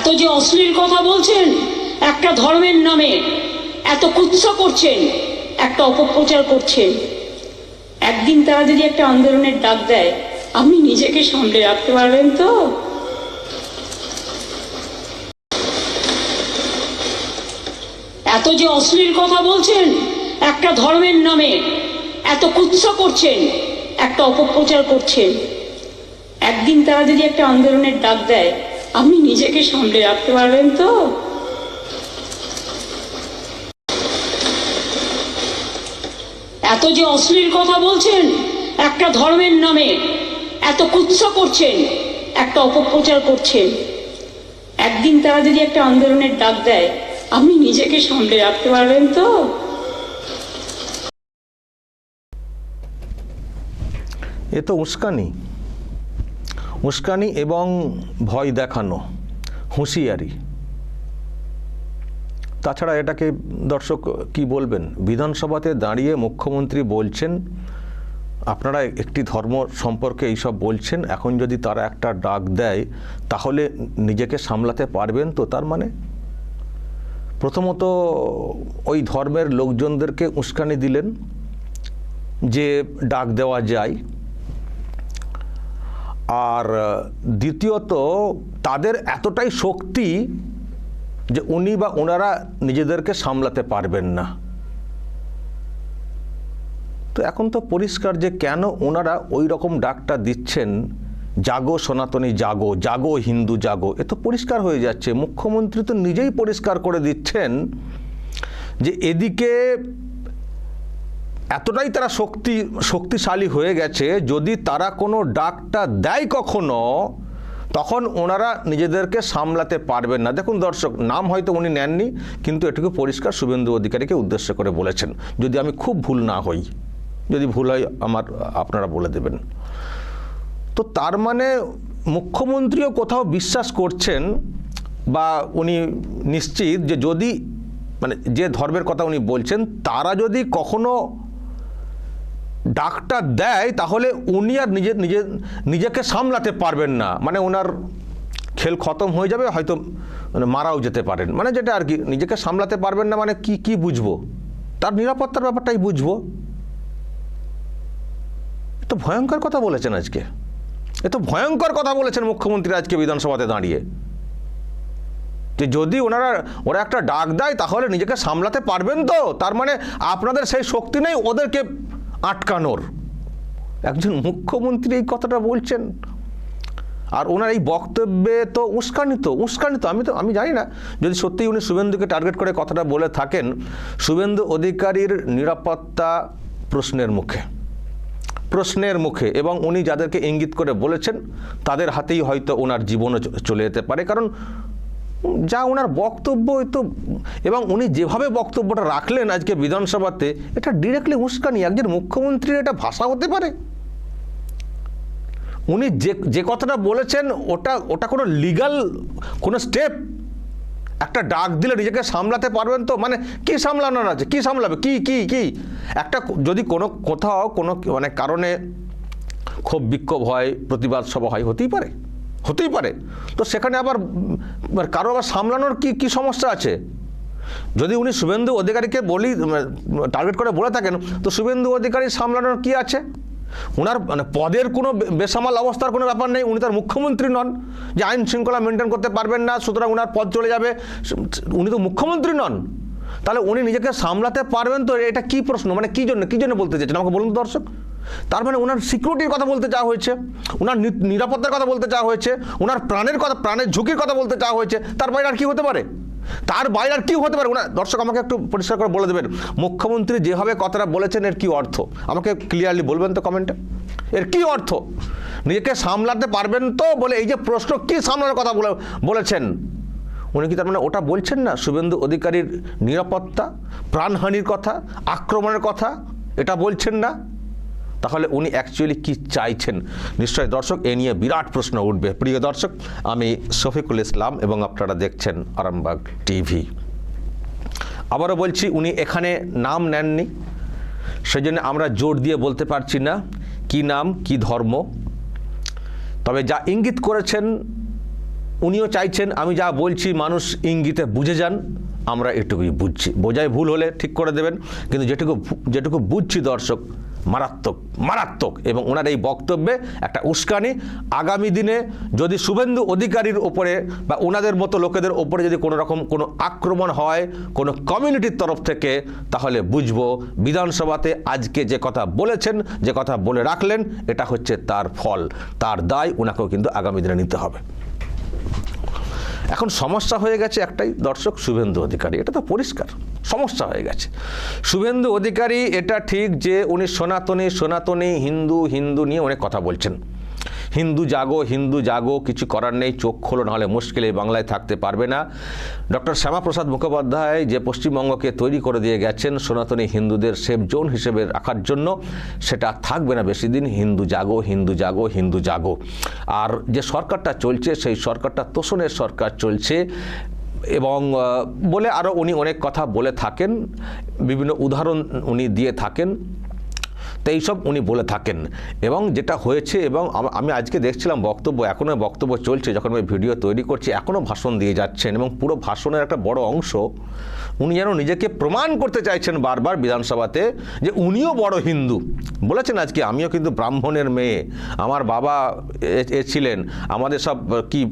এত যে অশ্লীল কথা বলছেন, একটা ধর্মের নামে, এত কুৎস করছেন, একটা অপপ্রচার করছেন। একদিন তারা যদি একটা আন্দোলনের ডাক দেয়, আপনি নিজেকে সামলে রাখতে পারবেন তো? এত যে অশ্লীল কথা বলছেন, একটা ধর্মের নামে, এত কুৎস করছেন, একটা অপপ্রচার করছেন। একদিন তারা যদি একটা আন্দোলনের ডাক দেয় আপনি নিজেকে সামলে রাখতে পারবেন তো? এত যে অশ্লীল কথা বলছেন, একটা ধর্মের নামে, এত কুৎস করছেন, একটা অপপ্রচার করছেন। একদিন তারা যদি একটা আন্দোলনের ডাক দেয়, আপনি নিজেকে সামলে রাখতে পারবেন তো? এ তো উস্কানি। উস্কানি এবং ভয় দেখানো, হুঁশিয়ারি। তাছাড়া এটাকে দর্শক কি বলবেন? বিধানসভাতে দাঁড়িয়ে মুখ্যমন্ত্রী বলছেন, আপনারা একটি ধর্ম সম্পর্কে এইসব বলছেন, এখন যদি তারা একটা ডাক দেয়, তাহলে নিজেকে সামলাতে পারবেন তো তার মানে? প্রথমত, ওই ধর্মের লোকজনদেরকে উস্কানি দিলেন যে ডাক দেওয়া যায়। আর দ্বিতীয়ত তাদের এতটাই শক্তি যে উনি বা ওনারা নিজেদেরকে সামলাতে পারবেন না। তো এখন তো পরিষ্কার যে কেন ওনারা ওই রকম ডাকটা দিচ্ছেন, জাগো সনাতনী, জাগো জাগো হিন্দু, জাগো। এ তো পরিষ্কার হয়ে যাচ্ছে। মুখ্যমন্ত্রী তো নিজেই পরিষ্কার করে দিচ্ছেন যে এদিকে এতটাই তারা শক্তি, শক্তিশালী হয়ে গেছে, যদি তারা কোনো ডাকটা দেয় কখনো, তখন ওনারা নিজেদেরকে সামলাতে পারবেন না। দেখুন দর্শক, নাম হয়তো উনি নেননি, কিন্তু এটুকু পরিষ্কার শুভেন্দু অধিকারীকে উদ্দেশ্য করে বলেছেন। যদি আমি খুব ভুল না হই, যদি ভুল হয় আমার, আপনারা বলে দেবেন। তো তার মানে মুখ্যমন্ত্রীও কোথাও বিশ্বাস করছেন বা উনি নিশ্চিত যে যদি মানে যে ধর্মের কথা উনি বলছেন, তারা যদি কখনো ডাকটা দেয়, তাহলে উনি আর নিজে নিজে, নিজেকে সামলাতে পারবেন না। মানে ওনার খেল খতম হয়ে যাবে, হয়তো মানে মারাও যেতে পারেন। মানে যেটা আর কি, নিজেকে সামলাতে পারবেন না মানে কি কি বুঝব? তার নিরাপত্তার ব্যাপারটাই বুঝব। তো ভয়ঙ্কর কথা বলেছেন আজকে। এ তো ভয়ঙ্কর কথা বলেছেন মুখ্যমন্ত্রী আজকে বিধানসভাতে দাঁড়িয়ে। যে যদি ওনারা, ওরা একটা ডাক দেয়, তাহলে নিজেকে সামলাতে পারবেন তো। তার মানে আপনাদের সেই শক্তি নেই, ওদেরকে আটকানোর। একজন মুখ্যমন্ত্রী এই কথাটা বলছেন। আর ওনার এই বক্তব্যে তো উস্কানিত উস্কানিত। আমি তো, আমি জানি না, যদি সত্যিই উনি শুভেন্দুকে টার্গেট করে কথাটা বলে থাকেন, শুভেন্দু অধিকারীর নিরাপত্তা প্রশ্নের মুখে। প্রশ্নের মুখে, এবং উনি যাদেরকে ইঙ্গিত করে বলেছেন, তাদের হাতেই হয়তো ওনার জীবনও চলে যেতে পারে। কারণ যা ওনার বক্তব্য তো, এবং উনি যেভাবে বক্তব্যটা রাখলেন আজকে বিধানসভাতে, এটা ডিরেক্টলি উস্কানি, একজন মুখ্যমন্ত্রীর এটা ভাষা হতে পারে? উনি যে যে কথাটা বলেছেন, ওটা ওটা কোনো লিগাল কোনো স্টেপ একটা ডাক দিলে নিজেকে সামলাতে পারবেন তো? মানে কি সামলানোর আছে? কি সামলাবে? কি কি কি? একটা যদি কোনো কোথাও কোনো মানে কারণে ক্ষোভ বিক্ষোভ হয়, প্রতিবাদ সভা হয়, হতেই পারে। হতেই পারে। তো সেখানে আবার উম, কারও আবার সামলানোর কি কি সমস্যা আছে? যদি উনি শুভেন্দু অধিকারীকে বলি টার্গেট করে বলে থাকেন তো শুভেন্দু অধিকারী সামলানোর কি আছে? ওনার মানে পদের কোনো বেসামাল অবস্থার কোনো ব্যাপার নেই উনি তার মুখ্যমন্ত্রী নন। যে আইন শৃঙ্খলা মেনটেন করতে পারবেন না সুতরাং ওনার পদ চলে যাবে। উনি তো মুখ্যমন্ত্রী নন। তাহলে উনি নিজেকে সামলাতে পারবেন তো? এটা কি প্রশ্ন? মানে কি জন্য? কি জন্য বলতে চাইছেন? আমাকে বলুন দর্শক। তার মানে ওনার সিকিউরিটির কথা বলতে চাওয়া হয়েছে ওনার নিরাপত্তার কথা বলতে চাওয়া হয়েছে ওনার প্রাণের কথা, প্রাণের ঝুঁকির কথা বলতে চাওয়া হয়েছে, তার বাইরে আর কি হতে পারে? তার বাইরে আর কি হতে পারে? ওনার দর্শক, আমাকে একটু পরিষ্কার করে বলে দেবেন, মুখ্যমন্ত্রী যেভাবে কথাটা বলেছেন, এর কি অর্থ? আমাকে ক্লিয়ারলি বলবেন তো কমেন্টে এর কি অর্থ? নিজেকে সামলাতে পারবেন তো বলে এই যে প্রশ্ন, কি সামলানোর কথা বলে বলেছেন? উনি কি তার মানে ওটা বলছেন না? শুভেন্দু অধিকারীর নিরাপত্তা, প্রাণহানির কথা, আক্রমণের কথা, এটা বলছেন না? তাহলে উনি অ্যাকচুয়ালি কি চাইছেন? নিশ্চয় দর্শক, এ নিয়ে বিরাট প্রশ্ন উঠবে। প্রিয় দর্শক, আমি শফিকুল ইসলাম এবং আপনারা দেখছেন আরামবাগ টিভি। আবারও বলছি, উনি এখানে নাম নেননি। সেই জন্য আমরা জোর দিয়ে বলতে পারছি না কি নাম, কি ধর্ম। তবে যা ইঙ্গিত করেছেন উনিও চাইছেন, আমি যা বলছি মানুষ ইঙ্গিতে বুঝে যান, আমরা এটুকুই বুঝছি। বোঝায় ভুল হলে ঠিক করে দেবেন, কিন্তু যেটুকু যেটুকু বুঝছি দর্শক, মারাত্মক মারাত্মক, এবং ওনার এই বক্তব্যে একটা উস্কানি, আগামী দিনে যদি শুভেন্দু অধিকারীর ওপরে বা ওনাদের মতো লোকেদের ওপরে যদি কোনো রকম কোনো আক্রমণ হয়, কোনো কমিউনিটির তরফ থেকে, তাহলে বুঝব বিধানসভাতে আজকে যে কথা বলেছেন, যে কথা বলে রাখলেন, এটা হচ্ছে তার ফল, তার দায়, ওনাকেও কিন্তু আগামী দিনে নিতে হবে। এখন সমস্যা হয়ে গেছে একটাই, দর্শক শুভেন্দু অধিকারী। এটা তো পরিষ্কার, সমস্যা হয়ে গেছে। শুভেন্দু অধিকারী, এটা ঠিক যে উনি সনাতনী সনাতনী হিন্দু হিন্দু নিয়ে অনেক কথা বলছেন। হিন্দু জাগো হিন্দু জাগো, কিছু করার নেই, চোখ খোলো, নাহলে মুশকিলে এই বাংলায় থাকতে পারবে না। ডক্টর শ্যামাপ্রসাদ মুখোপাধ্যায় যে পশ্চিমবঙ্গকে তৈরি করে দিয়ে গেছেন সনাতনী হিন্দুদের সেফ জোন হিসেবে রাখার জন্য, সেটা থাকবে না বেশি দিন, হিন্দু জাগো হিন্দু জাগো হিন্দু জাগো। আর যে সরকারটা চলছে, সেই সরকারটা তোষণের সরকার চলছে, এবং বলে আরও উনি অনেক কথা বলে থাকেন, বিভিন্ন উদাহরণ উনি দিয়ে থাকেন। তো এইসব উনি বলে থাকেন। এবং যেটা হয়েছে এবং আমি আজকে দেখছিলাম বক্তব্য এখনও বক্তব্য চলছে যখন আমি ভিডিও তৈরি করছি এখনও ভাষণ দিয়ে যাচ্ছেন এবং পুরো ভাষণের একটা বড় অংশ উনি যেন নিজেকে প্রমাণ করতে চাইছেন বারবার বিধানসভাতে যে উনিও বড় হিন্দু। বলেছেন আজকে, আমিও কিন্তু ব্রাহ্মণের মেয়ে। আমার বাবা এ- ছিলেন। আমাদের সব কি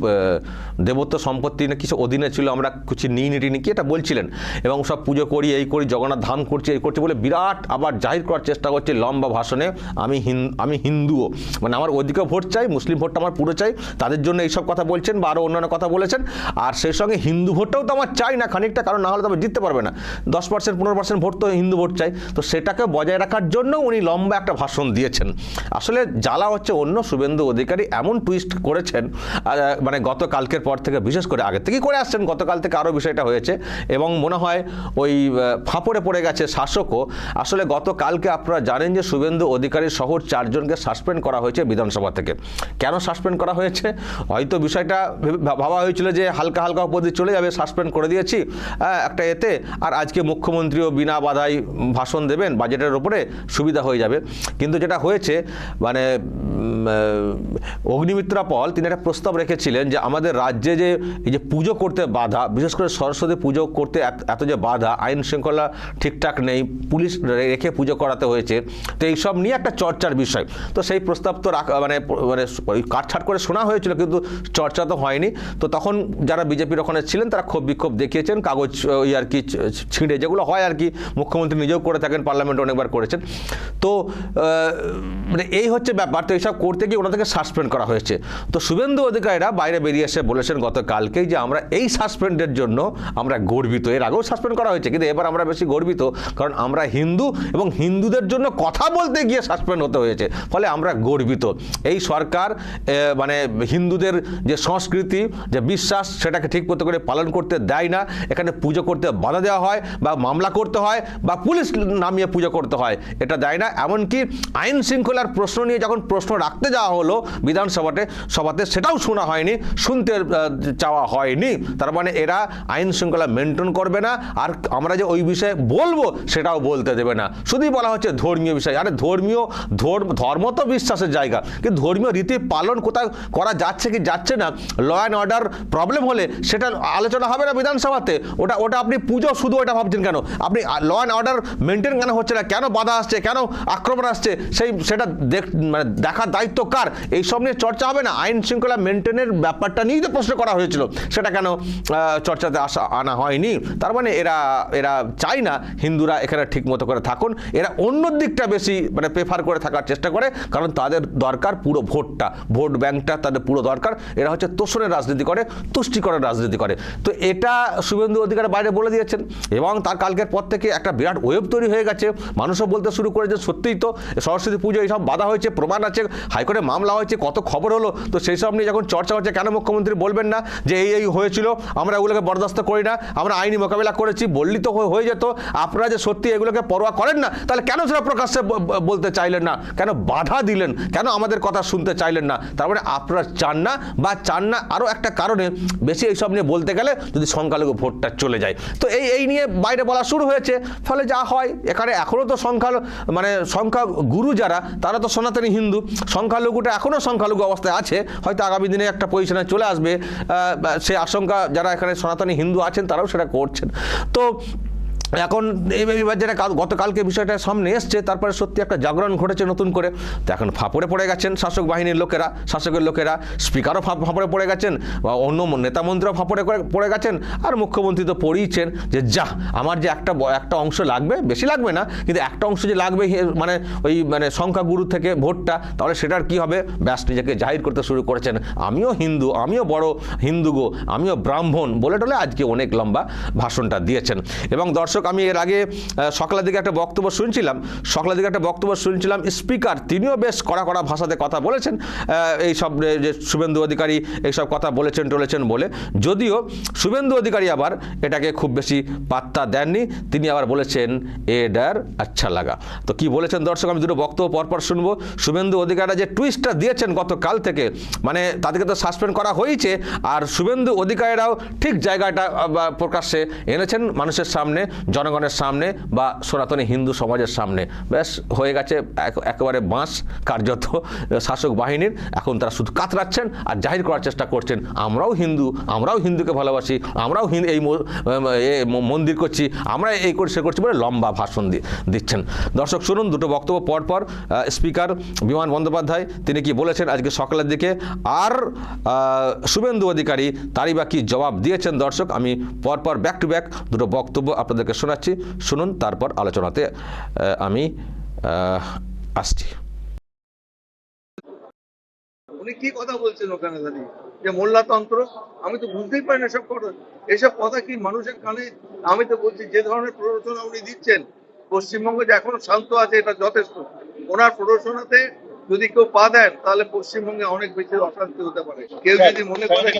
দেবত্ব সম্পত্তি না কিছু অধীনে ছিল, আমরা কিছু নিই নিটিনি কি? এটা বলছিলেন। এবং সব পুজো করি, এই করি, জগন্নাথ ধাম করছি, এই করছি বলে বিরাট আবার জাহির করার চেষ্টা করছে লম্বা ভাষণে আমি আমি হিন্দুও। মানে আমার ওদিকেও ভোট চাই, মুসলিম ভোটটা আমার পুরো চাই, তাদের জন্য এইসব কথা বলছেন বা আরও অন্যান্য কথা বলেছেন। আর সেই সঙ্গে হিন্দু ভোটটাও তো আমার চাই না খানিকটা, কারণ না হলে তো জিততে পারবে না। দশ পার্সেন্ট, পনেরো পার্সেন্ট ভোট তো হিন্দু ভোট চাই। তো সেটাকে বজায় রাখার জন্য উনি লম্বা একটা ভাষণ দিয়েছেন। আসলে জ্বালা হচ্ছে অন্য শুভেন্দু অধিকারী এমন টুইস্ট করেছেন মানে গতকালকের পর থেকে, বিশেষ করে আগে থেকেই করে আসছেন, গতকাল থেকে আরও বিষয়টা হয়েছে। এবং মনে হয় ওই ফাঁপড়ে পড়ে গেছে শাসকও। আসলে গতকালকে আপনারা জানেন যে শুভেন্দু অধিকারী সহ চারজনকে সাসপেন্ড করা হয়েছে বিধানসভা থেকে। কেন সাসপেন্ড করা হয়েছে? হয়তো বিষয়টা ভেবে- হয়েছিল যে হালকা হালকা উপদি চলে যাবে, সাসপেন্ড করে দিয়েছি একটা এতে, আর আজকে মুখ্যমন্ত্রীও বিনা বাধাই ভাষণ দেবেন, বাজেটের ওপরে সুবিধা হয়ে যাবে। কিন্তু যেটা হয়েছে মানে অগ্নিমিত্রা পল, তিনি একটা প্রস্তাব রেখেছিলেন যে আমাদের রাজ্যে যে, এই যে পুজো করতে বাধা, বিশেষ করে সরস্বতী পুজো করতে এত যে বাধা, আইন শৃঙ্খলা ঠিকঠাক নেই, পুলিশ রেখে পুজো করাতে হয়েছে তো এইসব নিয়ে একটা চর্চার বিষয়। তো সেই প্রস্তাব তো মানে মানে কাটছাট করে শোনা হয়েছিল, কিন্তু চর্চা তো হয়নি। তো তখন যারা বিজেপির ওখানে ছিলেন, তারা ক্ষোভ বিক্ষোভ দেখিয়েছেন, কাগজ, ওই আর কি, ছিঁড়ে যেগুলো হয় আর কি, মুখ্যমন্ত্রী নিজেও করে থাকেন, পার্লামেন্টে অনেকবার করেছেন। তো মানে এই হচ্ছে ব্যাপার। তো এইসব করতে গিয়ে ওনাদেরকে সাসপেন্ড করা হয়েছে। তো শুভেন্দু অধিকারীরা বাইরে বেরিয়ে এসে বলেছেন গতকালকেই যে আমরা এই সাসপেন্ডের জন্য আমরা গর্বিত। এর আগেও সাসপেন্ড করা হয়েছে, কিন্তু এবার আমরা বেশি গর্বিত, কারণ আমরা হিন্দু এবং হিন্দুদের জন্য কথা বলতে গিয়ে সাসপেন্ড হতে হয়েছে। ফলে আমরা গর্বিত। এই সরকার মানে হিন্দুদের যে সংস্কৃতি, যে বিশ্বাস, সেটাকে ঠিক মতো করে পালন করতে দেয় না। এখানে পুজো করতে বাধা দেওয়া হয় বা মামলা করতে হয় বা পুলিশ নামিয়ে পুজো করতে হয়, এটা দেয় না। এমনকি আইন শৃঙ্খলার প্রশ্ন নিয়ে যখন প্রশ্ন রাখতে যাওয়া হলো বিধানসভাতে, সভাতে সেটাও শোনা হয়নি, শুনতে চাওয়া হয়নি। তার মানে এরা আইন শৃঙ্খলা মেনটেন করবে না। আর আমরা যে ওই বিষয়ে বলব, সেটাও বলতে দেবে না। শুধুই বলা হচ্ছে ধর্মীয় বিষয়। আরে ধর্মীয়, ধর্ম ধর্ম তো বিশ্বাসের জায়গা, কিন্তু ধর্মীয় রীতি পালন কোথায় করা যাচ্ছে কি যাচ্ছে না ল অ্যান্ড অর্ডার প্রবলেম হলে সেটা আলোচনা হবে না বিধানসভাতে, ওটা ওটা আপনি পুজো শুধু ওটা ভাবছেন কেন? আপনি ল অ্যান্ড অর্ডার মেনটেন কেন হচ্ছে না? কেন বাধা আসছে? কেন আক্রমণ আসছে? সেই, সেটা দেখ মানে দেখার দায়িত্ব কার? এইসব নিয়ে চর্চা হবে না? আইন শৃঙ্খলা মেনটেনের ব্যাপারটা নিয়েই তো প্রশ্ন করা হয়েছিল। সেটা কেন চর্চাতে আসা, আনা হয়নি? তার মানে এরা এরা চায় না হিন্দুরা এখানে ঠিক মতো করে থাকুন। এরা অন্য দিকটা বেশি মানে প্রেফার করে থাকার চেষ্টা করে, কারণ তাদের দরকার পুরো ভোটটা। ভোট ব্যাংকটা তাদের পুরো দরকার। এরা হচ্ছে তোষণের রাজনীতি করে তুষ্টিকরের রাজনীতি করে। তো এটা শুভেন্দু অধিকার বাইরে বলে দিয়েছেন। এবং তার কালকের পর থেকে একটা বিরাট ওয়েব তৈরি হয়ে গেছে। মানুষও বলতে শুরু করেছে সত্যিই তো, সরস্বতী পুজো এইসব বাধা হয়েছে, প্রমাণ আছে, হাইকোর্টে মামলা হয়েছে, কত খবর হলো। তো সেই সব নিয়ে যখন চর্চা হচ্ছে, কেন মুখ্যমন্ত্রী বলবেন না যে এই এই হয়েছিল, আমরা এগুলোকে বরদাস্ত করি না, আমরা আইনি মোকাবিলা করেছি, বললি তো হয়ে- যেত। আপনারা যে সত্যি এগুলোকে পরোয়া করেন না, তাহলে কেন সেটা প্রকাশ্যে বলতে চাইলেন না। কেন বাধা দিলেন? কেন আমাদের কথা শুনতে চাইলেন না? তারপরে আপনারা চান না বা চান না আরও একটা কারণে বেশি এইসব নিয়ে বলতে গেলে যদি সংখ্যালঘু ভোটটা চলে যায়। তো এই এই নিয়ে বাইরে বলা শুরু হয়েছে। ফলে যা হয়, এখানে এখনও তো সংখ্যা মানে সংখ্যা গুরু যারা, তারা তো সনাতনী হিন্দু। সংখ্যালঘুটা এখনও সংখ্যালঘু অবস্থায় আছে। হয়তো আগামী দিনে একটা পজিশনে চলে আসবে। সে আশঙ্কা যারা এখানে সনাতনী হিন্দু আছেন, তারাও সেটা করছেন। তো এখন এবার যেটা কাল- গতকালকে বিষয়টা সামনে এসছে, তারপরে সত্যি একটা জাগরণ ঘটেছে নতুন করে। তো এখন ফাঁপড়ে পড়ে গেছেন শাসক বাহিনীর লোকেরা, শাসকের লোকেরা। স্পিকারও ফাঁপ- ফাঁপড়ে পড়ে গেছেন, বা অন্য নেতা মন্ত্রীও ফাঁপড়ে করে পড়ে গেছেন, আর মুখ্যমন্ত্রী তো পড়িয়েছেন যে, যা, আমার যে একটা একটা অংশ লাগবে, বেশি লাগবে না, কিন্তু একটা অংশ যে লাগবে মানে ওই মানে সংখ্যাগুরু থেকে ভোটটা, তাহলে সেটার কি হবে? ব্যাস, নিজেকে জাহির করতে শুরু করেছেন। আমিও হিন্দু, আমিও বড় হিন্দু গো, আমিও ব্রাহ্মণ, বলে টলে আজকে অনেক লম্বা ভাষণটা দিয়েছেন। এবং দর্শক আমি এর আগে সকালের দিকে একটা বক্তব্য শুনছিলাম। সকালের দিকে একটা বক্তব্য শুনছিলাম, স্পিকার তিনিও বেশ কড়া কড়া ভাষাতে কথা বলেছেন এই সব যে শুভেন্দু অধিকারী এইসব কথা বলেছেন টলেছেন বলে। যদিও শুভেন্দু অধিকারী আবার এটাকে খুব বেশি পাত্তা দেননি, তিনি আবার বলেছেন, এ ডার আচ্ছা লাগা। তো কি বলেছেন দর্শক, আমি দুটো বক্তব্য পরপর শুনব। শুভেন্দু অধিকারীরা যে টুইস্টটা দিয়েছেন গতকাল থেকে মানে তাদেরকে তো সাসপেন্ড করা হয়েছে, আর শুভেন্দু অধিকারীরাও ঠিক জায়গাটা প্রকাশ্যে এনেছেন মানুষের সামনে। জনগণের সামনে বা সনাতনী হিন্দু সমাজের সামনে। ব্যাস, হয়ে গেছে এক- একেবারে বাঁশ কার্যত শাসক বাহিনীর। এখন তারা শুধু কাতরাচ্ছেন আর জাহির করার চেষ্টা করছেন। আমরাও হিন্দু, আমরাও হিন্দুকে ভালোবাসি, আমরাও এই মন্দির করছি, আমরা এই করছি সে করছি বলে লম্বা ভাষণ দিচ্ছেন। দর্শক, শুনুন, দুটো বক্তব্য পর পর স্পিকার বিমান বন্দ্যোপাধ্যায়, তিনি কি বলেছেন আজকে সকালের দিকে? আর শুভেন্দু অধিকারী, তারই বা কি জবাব দিয়েছেন দর্শক? আমি পরপর ব্যাক টু ব্যাক দুটো বক্তব্য আপনাদেরকে শোনাচ্ছি। শুনুন তারপর আলোচনাতে আমি আসছি। উনি কি কথা বলছেন ওখানে দাঁড়িয়ে? যে মোল্লাতন্ত্র? আমি তো বুঝতেই পারি না এসব কথা। এসব কথা কি মানুষের কানে? আমি তো বলছি যে ধরনের প্ররোচনা উনি দিচ্ছেন পশ্চিমবঙ্গ যে এখনও শান্ত আছে এটা যথেষ্ট। ওনার প্ররোচনাতে যদি কেউ পা দেন তাহলে পশ্চিমবঙ্গে অনেক বেশি অশান্তি হতে পারে। কেউ যদি মনে করে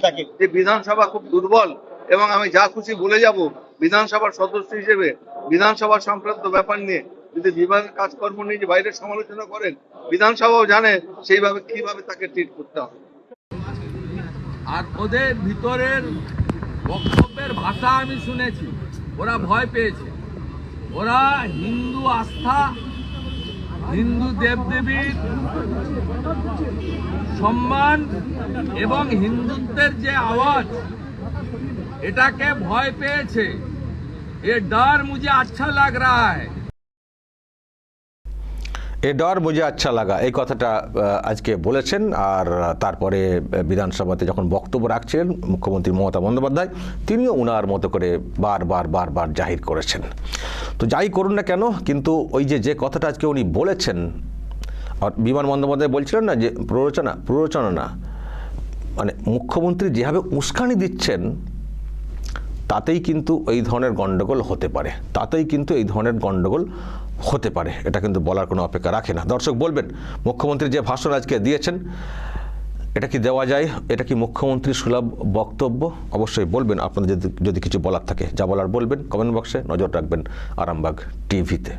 যে বিধানসভা খুব দুর্বল এবং আমি যা খুশি বলে যাব, বিধানসভার সদস্য হিসেবে বিধানসভা সংক্রান্ত ব্যাপার নিয়ে যদি বিভাগের কাজকর্ম নিয়ে যে বাইরের সমালোচনা করেন, বিধানসভাও জানে সেইভাবে কীভাবে তাকে ট্রিট করতে হবে। আর ওদের ভিতরের বক্তব্যের ভাষা আমি শুনেছি, ওরা ভয় পেয়েছে। ওরা হিন্দু আস্থা, হিন্দু দেবদেবীর সম্মান এবং হিন্দুত্বের যে আওয়াজ এটাকে ভয় পেয়েছে। এ ডর মুঝে আচ্ছা লাগ রা হ্যায়। এ ডর মুঝে আচ্ছা লাগা, এই কথাটা আজকে বলেছেন, আর তারপরে বিধানসভাতে যখন বক্তব্য রাখছিলেন, মুখ্যমন্ত্রী মমতা বন্দ্যোপাধ্যায়, তিনিও উনার মতো করে বারবার বারবার জাহির করেছেন। তো যাই করুন না কেন, কিন্তু ওই যে যে কথাটা আজকে উনি বলেছেন, আর বিমান বন্দ্যোপাধ্যায় বলছিলেন না যে, প্ররোচনা প্ররোচনা না মানে মুখ্যমন্ত্রী যেভাবে উস্কানি দিচ্ছেন তাতেই কিন্তু এই ধরনের গণ্ডগোল হতে পারে। তাতেই কিন্তু এই ধরনের গণ্ডগোল হতে পারে। এটা কিন্তু বলার কোনো অপেক্ষা রাখে না। দর্শক বলবেন, মুখ্যমন্ত্রী যে ভাষণ আজকে দিয়েছেন, এটা কি দেওয়া যায়? এটা কি মুখ্যমন্ত্রী সুলভ বক্তব্য? অবশ্যই বলবেন। আপনাদের যদি যদি কিছু বলার থাকে, যা বলার বলবেন কমেন্ট বক্সে নজর রাখবেন আরামবাগ টিভিতে।